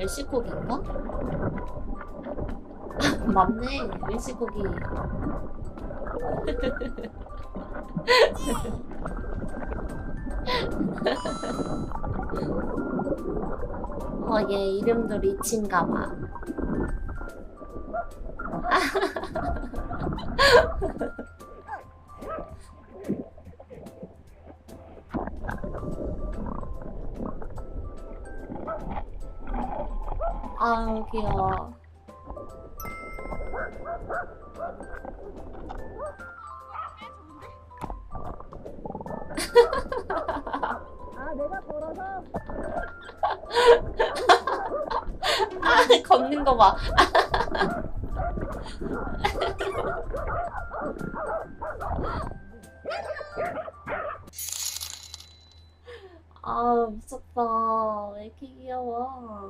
멜시코기인가? 맞네 멜시코기 어 얘 이름도 리치인가봐 아우 귀여워. 아 내가 걸어서 아 걷는 거봐. 아 미쳤다. 왜 이렇게 귀여워?